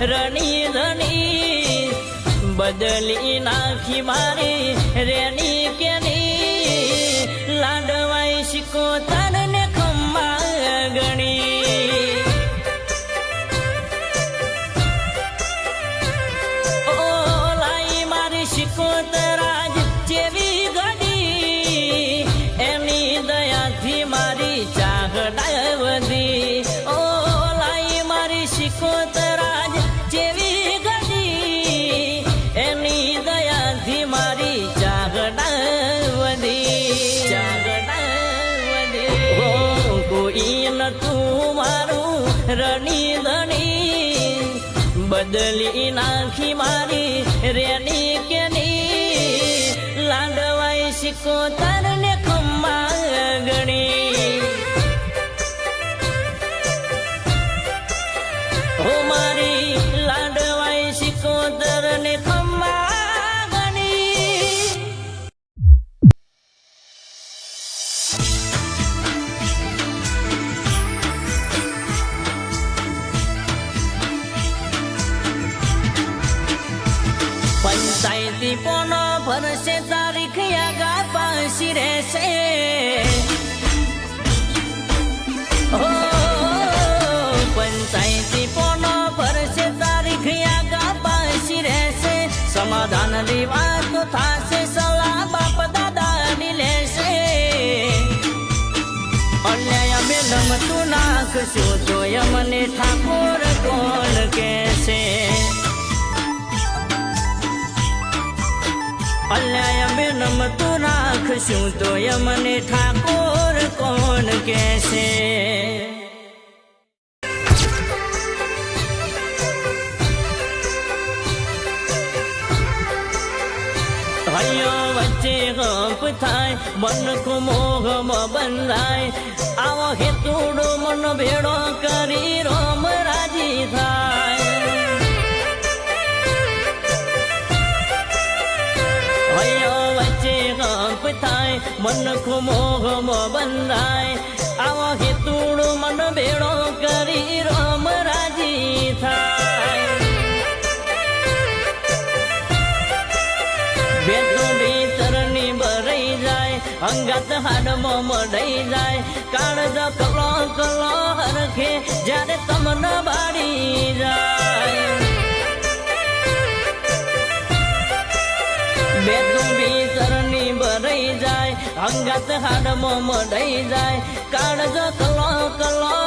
રણી ધણી બદલી નાખી મારી રેની કેની લાડવાઈ શીખો તને ખંભા ગણી. ઓ લાઈ મારી શિકોતરાજ મારી શિકોતરાજ જેવી ગડી એની દયાથી મારી ચાહડાય વધી. ચાહડાય વધી. હો કોઈ નતું મારું રણી ધણી. બદલી નાખી મારી રેની કેની. લાડવાઈ શીખો તરને પંચાયતી પોનો ભરશે તારીખ આગા પાસી રહેશે? પંચાયતી પોનો ભરશે તારીખ આગા પાસી રહેશે? સમાધાનની વાતો થાશે, સલાહ બાપ દાદાની લેશે. અન્યાય અમે નમતું નાખશું, તો મને ઠાકોર કોણ કહેશે? અલ્યા અમે નમતું રાખશું તો મને ઠાકોર કોણ કહેશે વચ્ચે ગપ થાય મન મોહમાં બંધાય આવો હેતુડો મન ભેડો કરી રોમ થાય મન મોહમાં બંધાય. આવો હેતુડો મન ભેળો કરી રમ રાજી થાય. જાય, અંગત હાડમાં મઢાઈ જાય. કાળજ કલો કલો હરખે, જ્યારે તમને બાળી જાય. ગત હાડમો મડાઈ જાય કાળજો કલો કલો